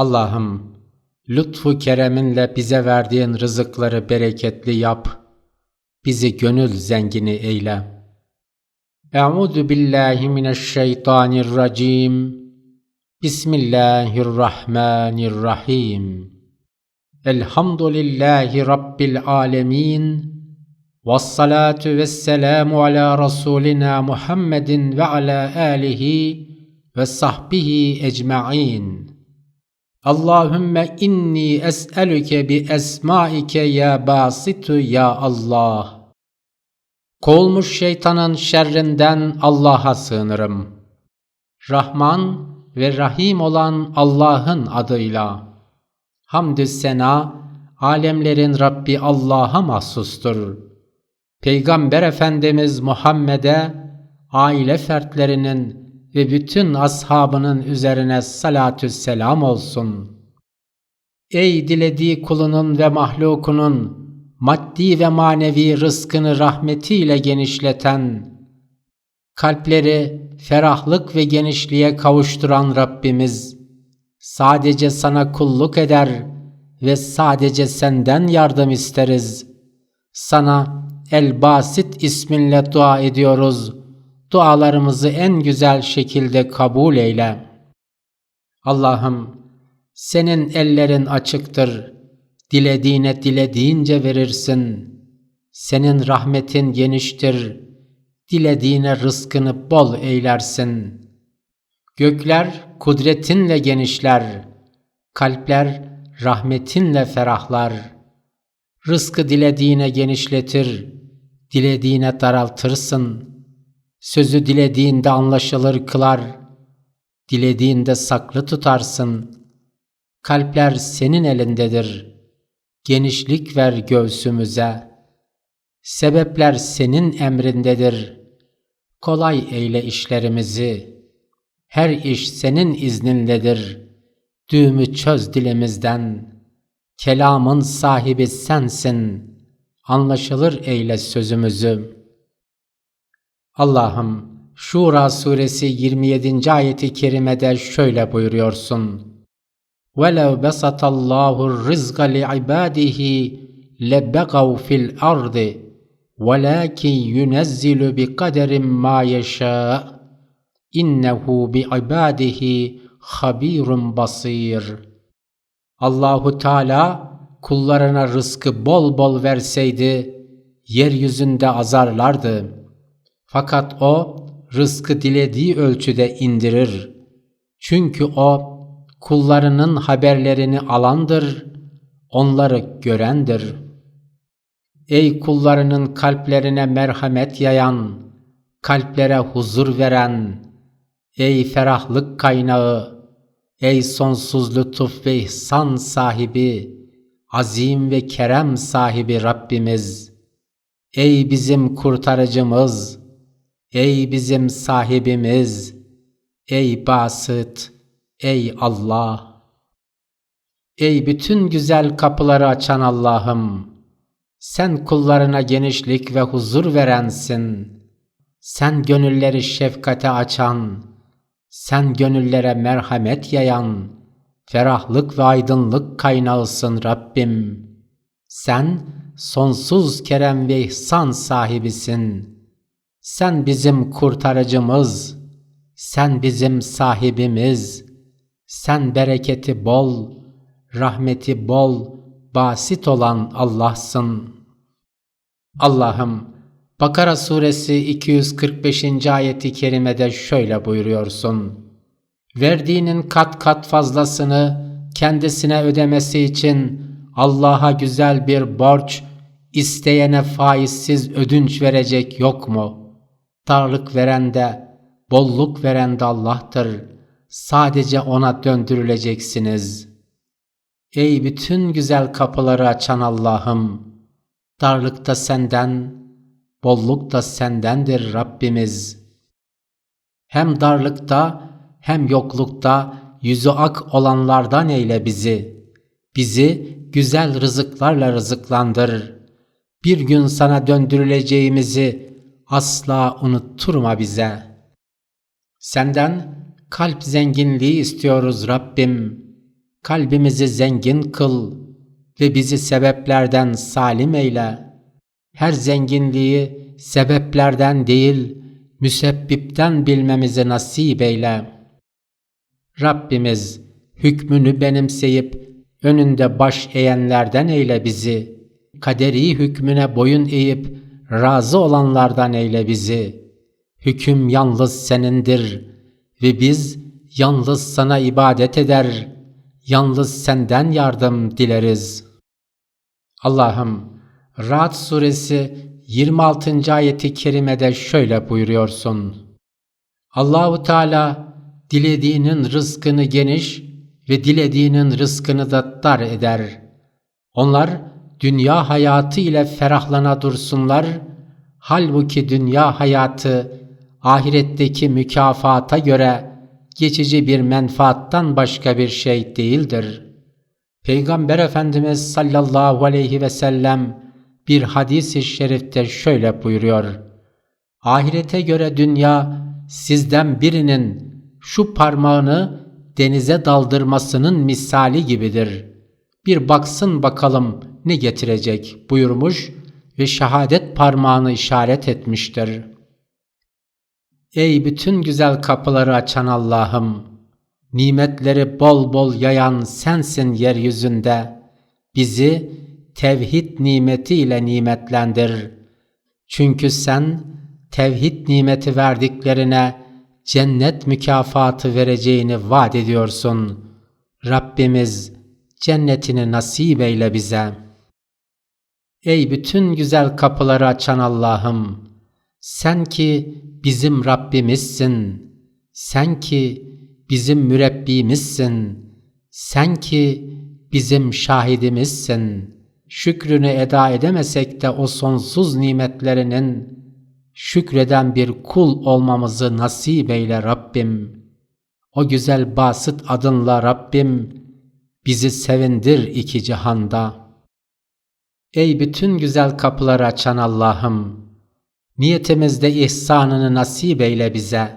Allah'ım lütfu kereminle bize verdiğin rızıkları bereketli yap. Bizi gönül zengini eyle. Euzu billahi mineşşeytanirracim. Bismillahirrahmanirrahim. Elhamdülillahi Rabbil alemin. Vessalatu vesselamu ala Resulina Muhammedin ve ala alihi ve sahbihi ecma'in. Allahümme inni es'elüke bi esmaike ya basitu ya Allah. Kovulmuş şeytanın şerrinden Allah'a sığınırım. Rahman ve Rahim olan Allah'ın adıyla. Hamdü sena, alemlerin Rabbi Allah'a mahsustur. Peygamber Efendimiz Muhammed'e, aile fertlerinin ve bütün ashabının üzerine salatü selam olsun. Ey dilediği kulunun ve mahlukunun maddi ve manevi rızkını rahmetiyle genişleten, kalpleri ferahlık ve genişliğe kavuşturan Rabbimiz, sadece sana kulluk eder ve sadece senden yardım isteriz. Sana El Basit isminle dua ediyoruz. Dualarımızı en güzel şekilde kabul eyle. Allah'ım senin ellerin açıktır. Dilediğine dilediğince verirsin. Senin rahmetin geniştir. Dilediğine rızkını bol eylersin. Gökler kudretinle genişler. Kalpler rahmetinle ferahlar. Rızkı dilediğine genişletir. Dilediğine daraltırsın. Sözü dilediğinde anlaşılır kılar. Dilediğinde saklı tutarsın. Kalpler senin elindedir. Genişlik ver göğsümüze. Sebepler senin emrindedir. Kolay eyle işlerimizi. Her iş senin izninledir. Düğümü çöz dilimizden. Kelamın sahibi sensin. Anlaşılır eyle sözümüzü. Allah'ım Şura suresi 27. ayeti kerimede şöyle buyuruyorsun. وَلَوْ بَسَطَ اللّٰهُ الرِّزْقَ لِعِبَادِهِ لَبَّغَوْا فِي الْأَرْضِ وَلَكِنْ يُنَزِّلُ بِقَدَرٍ مَا يَشَاءُ اِنَّهُ بِعِبَادِهِ خَب۪يرٌ بَصِيرٌ Allahu Teala kullarına rızkı bol bol verseydi, yeryüzünde azarlardı. Fakat o rızkı dilediği ölçüde indirir. Çünkü o kullarının haberlerini alandır, onları görendir. Ey kullarının kalplerine merhamet yayan, kalplere huzur veren, ey ferahlık kaynağı, ey sonsuz lütuf ve ihsan sahibi, azim ve kerem sahibi Rabbimiz, ey bizim kurtarıcımız, ey bizim sahibimiz, ey basit, ey Allah, ey bütün güzel kapıları açan Allah'ım, sen kullarına genişlik ve huzur verensin. Sen gönülleri şefkate açan, sen gönüllere merhamet yayan, ferahlık ve aydınlık kaynağısın Rabbim. Sen sonsuz kerem ve ihsan sahibisin. Sen bizim kurtarıcımız, sen bizim sahibimiz, sen bereketi bol, rahmeti bol, basit olan Allah'sın. Allah'ım, Bakara suresi 245. ayeti kerimede şöyle buyuruyorsun. Verdiğinin kat kat fazlasını kendisine ödemesi için Allah'a güzel bir borç, isteyene faizsiz ödünç verecek yok mu? Darlık veren de, bolluk veren de Allah'tır. Sadece O'na döndürüleceksiniz. Ey bütün güzel kapıları açan Allah'ım! Darlıkta senden, bolluk da sendendir Rabbimiz. Hem darlıkta hem yoklukta yüzü ak olanlardan eyle bizi. Bizi güzel rızıklarla rızıklandır. Bir gün sana döndürüleceğimizi asla unutturma bize. Senden kalp zenginliği istiyoruz Rabbim. kalbimizi zengin kıl ve bizi sebeplerden salim eyle. Her zenginliği sebeplerden değil, müsebbipten bilmemizi nasip eyle. Rabbimiz hükmünü benimseyip önünde baş eğenlerden eyle bizi. Kaderi hükmüne boyun eğip razı olanlardan eyle bizi. Hüküm yalnız senindir ve biz yalnız sana ibadet eder, yalnız senden yardım dileriz. Allah'ım Ra'd suresi 26. ayeti kerimede şöyle buyuruyorsun. Allahu Teala dilediğinin rızkını geniş ve dilediğinin rızkını da dar eder. Onlar dünya hayatı ile ferahlana dursunlar. Halbuki dünya hayatı ahiretteki mükafata göre geçici bir menfaattan başka bir şey değildir. Peygamber Efendimiz sallallahu aleyhi ve sellem bir hadis-i şerifte şöyle buyuruyor. Ahirete göre dünya sizden birinin şu parmağını denize daldırmasının misali gibidir. Bir baksın bakalım ne getirecek buyurmuş ve şehadet parmağını işaret etmiştir. Ey bütün güzel kapıları açan Allah'ım! Nimetleri bol bol yayan sensin yeryüzünde. Bizi tevhid nimetiyle nimetlendir. Çünkü sen tevhid nimeti verdiklerine cennet mükafatı vereceğini vaat ediyorsun. Rabbimiz cennetini nasip eyle bize. Ey bütün güzel kapıları açan Allah'ım! Sen ki bizim Rabbimizsin. Sen ki bizim mürebbimizsin. Sen ki bizim şahidimizsin. Şükrünü eda edemesek de o sonsuz nimetlerinin şükreden bir kul olmamızı nasip eyle Rabbim. O güzel basit adınla Rabbim bizi sevindir iki cihanda. Ey bütün güzel kapıları açan Allah'ım! Niyetimizde ihsanını nasip eyle bize.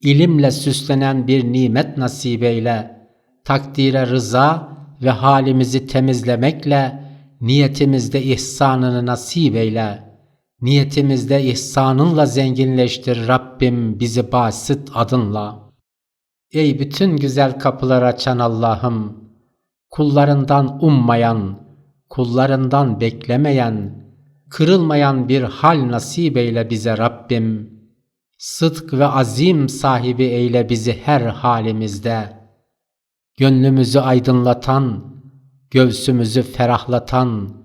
İlimle süslenen bir nimet nasip eyle. Takdire rıza ve halimizi temizlemekle niyetimizde ihsanını nasip eyle. Niyetimizde ihsanınla zenginleştir Rabbim bizi basit adınla. Ey bütün güzel kapıları açan Allah'ım! Kullarından ummayan, kullarından beklemeyen, kırılmayan bir hal nasip eyle bize Rabbim. Sıdk ve azim sahibi eyle bizi her halimizde. Gönlümüzü aydınlatan, göğsümüzü ferahlatan,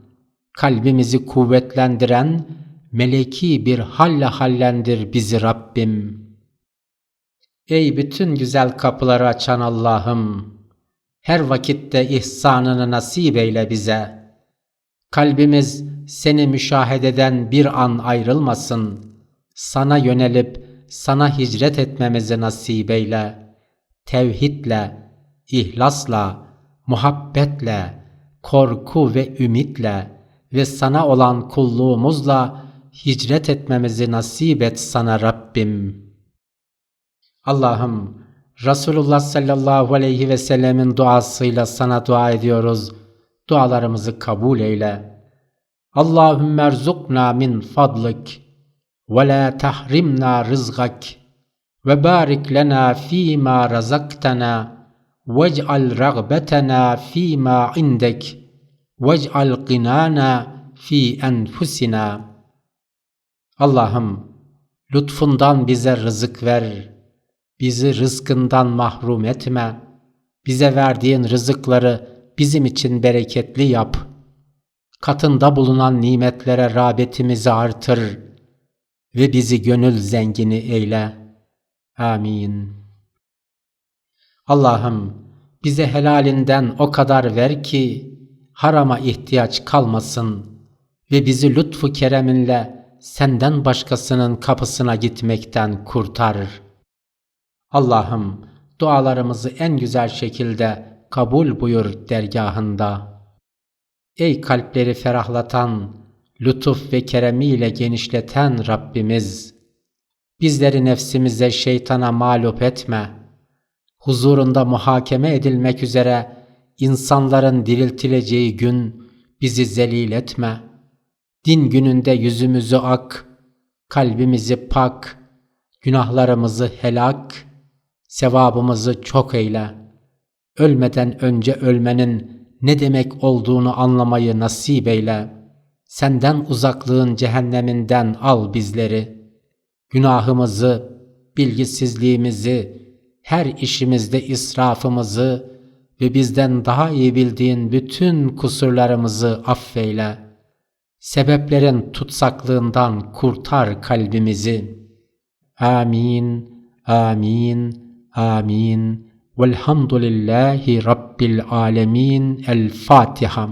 kalbimizi kuvvetlendiren, meleki bir halle hallendir bizi Rabbim. Ey bütün güzel kapıları açan Allah'ım! Her vakitte ihsanını nasip eyle bize. Kalbimiz seni müşahededen bir an ayrılmasın. Sana yönelip sana hicret etmemizi nasip eyle. Tevhidle, ihlasla, muhabbetle, korku ve ümitle ve sana olan kulluğumuzla hicret etmemizi nasip et sana Rabbim. Allah'ım Resulullah sallallahu aleyhi ve sellemin duasıyla sana dua ediyoruz. Dualarımızı kabul eyle. Allahümme erzukna min fadlik ve la tahrimna rızgak ve barik lena fîmâ razaktana vec'al ragbetena fîmâ indek vec'al qinana fi enfusina Allah'ım lütfundan bize rızık ver. Bizi rızkından mahrum etme. Bize verdiğin rızıkları bizim için bereketli yap. Katında bulunan nimetlere rağbetimizi artır ve bizi gönül zengini eyle. Amin. Allah'ım bize helalinden o kadar ver ki harama ihtiyaç kalmasın ve bizi lütfu kereminle senden başkasının kapısına gitmekten kurtar. Allah'ım dualarımızı en güzel şekilde kabul buyur dergahında. Ey kalpleri ferahlatan, lütuf ve keremiyle genişleten Rabbimiz! Bizleri nefsimize şeytana mağlup etme. Huzurunda muhakeme edilmek üzere insanların diriltileceği gün bizi zelil etme. Din gününde yüzümüzü ak, kalbimizi pak, günahlarımızı helak, sevabımızı çok eyle. Ölmeden önce ölmenin ne demek olduğunu anlamayı nasip eyle. Senden uzaklığın cehenneminden al bizleri. Günahımızı, bilgisizliğimizi, her işimizde israfımızı ve bizden daha iyi bildiğin bütün kusurlarımızı affeyle. Sebeplerin tutsaklığından kurtar kalbimizi. Amin, amin, amin. Velhamdülillahi Rabbil alemin. El Fatiha.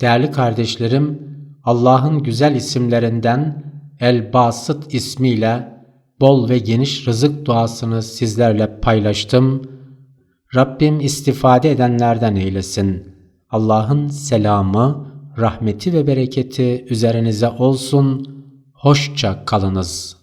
Değerli kardeşlerim, Allah'ın güzel isimlerinden El Basıt ismiyle bol ve geniş rızık duasını sizlerle paylaştım. Rabbim istifade edenlerden eylesin. Allah'ın selamı, rahmeti ve bereketi üzerinize olsun. Hoşça kalınız.